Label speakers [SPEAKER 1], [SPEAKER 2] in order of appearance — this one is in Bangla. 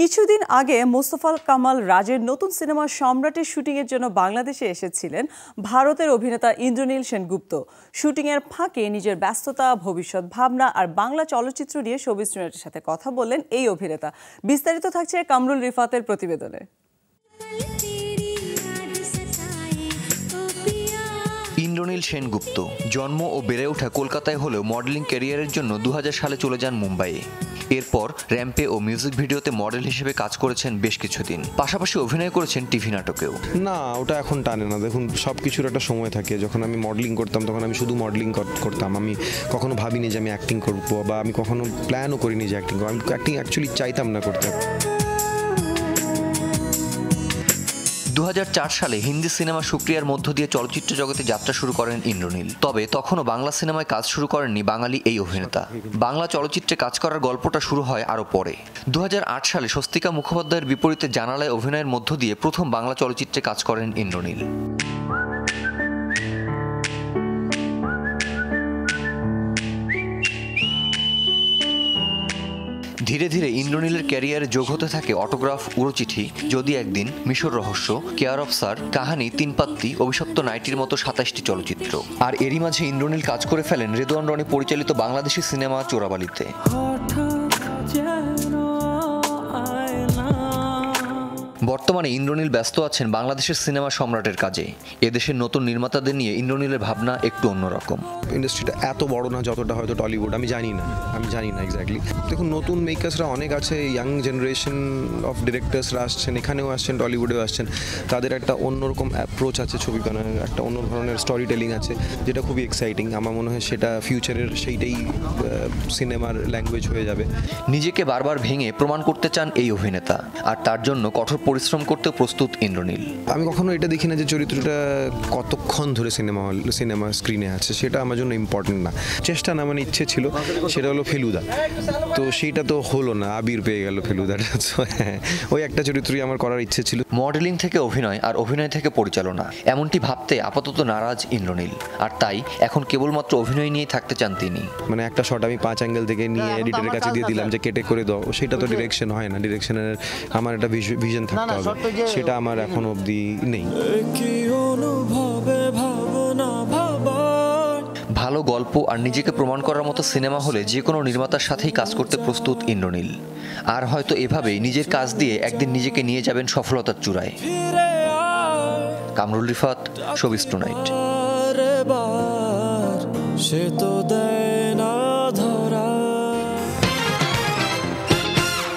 [SPEAKER 1] কিছুদিন আগে মোস্তফা কামাল রাজের নতুন সিনেমা সম্রাটের শুটিংয়ের জন্য বাংলাদেশে এসেছিলেন ভারতের অভিনেতা ইন্দ্রনীল সেনগুপ্ত। শুটিংয়ের ফাঁকে নিজের ব্যস্ততা, ভবিষ্যৎ ভাবনা আর বাংলা চলচ্চিত্র নিয়ে শোবিজ সাথে কথা বললেন এই অভিনেতা। বিস্তারিত থাকছে কামরুল রিফাতের প্রতিবেদনে।
[SPEAKER 2] ইন্দ্রনীল সেনগুপ্ত জন্ম ও বেড়ে ওঠা কলকাতায় হলেও মডেলিং ক্যারিয়ারের জন্য দু হাজার সালে চলে যান মুম্বাইয়ে। এরপর র্যাম্পে ও মিউজিক ভিডিওতে মডেল হিসেবে কাজ করেছেন বেশ কিছুদিন। পাশাপাশি অভিনয় করেছেন টিভি নাটকেও।
[SPEAKER 3] না, ওটা এখন টানে না। দেখুন সব কিছুর একটা সময় থাকে। যখন আমি মডেলিং করতাম, তখন আমি শুধু মডেলিং করতাম। আমি কখনো ভাবিনি যে আমি অ্যাক্টিং করব বা আমি কখনো প্ল্যানও করিনি যে অ্যাক্টিং করব। আমি অ্যাক্টিং অ্যাকচুয়ালি চাইতাম না করতে।
[SPEAKER 2] দু হাজার চার সালে হিন্দি সিনেমা সুক্রিয়ার মধ্য দিয়ে চলচ্চিত্র জগতে যাত্রা শুরু করেন ইন্দ্রনীল। তবে তখনও বাংলা সিনেমায় কাজ শুরু করেননি বাঙালি এই অভিনেতা। বাংলা চলচ্চিত্রে কাজ করার গল্পটা শুরু হয় আরও পরে। দুহাজার আট সালে স্বস্তিকা মুখোপাধ্যায়ের বিপরীতে জানালায় অভিনয়ের মধ্য দিয়ে প্রথম বাংলা চলচ্চিত্রে কাজ করেন ইন্দ্রনীল। ধীরে ধীরে ইন্দ্রনীলের ক্যারিয়ারে যোগ হতে থাকে অটোগ্রাফ, উড়োচিঠি, যদি একদিন মিশর রহস্য, কেয়ার অফ স্যার, কাহানি, তিন পাত্তি অভিশপ্ত নাইটির মতো সাতাশটি চলচ্চিত্র। আর এরই মাঝে ইন্দ্রনীল কাজ করে ফেলেন রেদোয়ান রনি পরিচালিত বাংলাদেশি সিনেমা চোরাবালিতে। বর্তমানে ইন্দ্রনীল ব্যস্ত আছেন বাংলাদেশের সিনেমা সম্রাটের কাজে। এদেশের নতুন নির্মাতাদের নিয়ে ইন্দ্রনীলের ভাবনা একটু অন্যরকম।
[SPEAKER 3] ইন্ডাস্ট্রিটা এত বড় না যতটা হয়তো টলিউড আমি জানি না আমি জানি না এক্স্যাক্টলি দেখুন নতুন মেকার্সরা অনেক আছে ইয়াং জেনারেশন অফ ডিরেক্টর্সরা আসছেন এখানেও আসছেন টলিউডেও আসছেন। তাদের একটা অন্যরকম অ্যাপ্রোচ আছে ছবি বানানোর একটা অন্য ধরনের স্টোরি টেলিং আছে যেটা খুবই এক্সাইটিং আমার মনে হয় সেটা ফিউচারের সেইটাই সিনেমার ল্যাঙ্গুয়েজ হয়ে যাবে।
[SPEAKER 2] নিজেকে বারবার ভেঙে প্রমাণ করতে চান এই অভিনেতা। আর তার জন্য কঠোর পরিশ্রম করতে প্রস্তুত ইন্দ্রনীল।
[SPEAKER 3] আমি কখনো এটা দেখি না যে চরিত্রটা কতক্ষণ ধরে সিনেমা হল সিনেমা স্ক্রিনে আছে সেটা আমার জন্য ইম্পর্টেন্ট না। চেষ্টা না মানে ইচ্ছে ছিল সেটা হলো ফেলুদা। তো সেইটা তো হলো না আবির পেয়ে গেল ফেলুদাটা তো হ্যাঁ ওই একটা চরিত্রই আমার করার ইচ্ছে ছিল।
[SPEAKER 2] মডেলিং থেকে অভিনয় আর অভিনয় থেকে পরিচালনা এমনটি ভাবতে আপাতত নারাজ ইন্দ্রনীল। আর তাই এখন কেবলমাত্র অভিনয় নিয়েই থাকতে চান তিনি।
[SPEAKER 3] মানে একটা শট আমি পাঁচ অ্যাঙ্গেল থেকে নিয়ে এডিটরের কাছে দিয়ে দিলাম যে কেটে করে দাও সেটা তো ডিরেকশন হয় না। ডিরেকশনের আমার একটা ভিশন থাকতে হবে। সেটা আমার এখন অবধি নেই।
[SPEAKER 2] ভালো গল্প আর নিজেকে প্রমাণ করার মতো সিনেমা হলে যে কোনো নির্মাতার সাথেই কাজ করতে প্রস্তুত ইন্দ্রনীল। আর হয়তো এভাবেই নিজের কাজ দিয়ে একদিন নিজেকে নিয়ে যাবেন সফলতার চূড়ায়। Kamrul Rifat showbiz tonight.
[SPEAKER 4] সে তো দেয়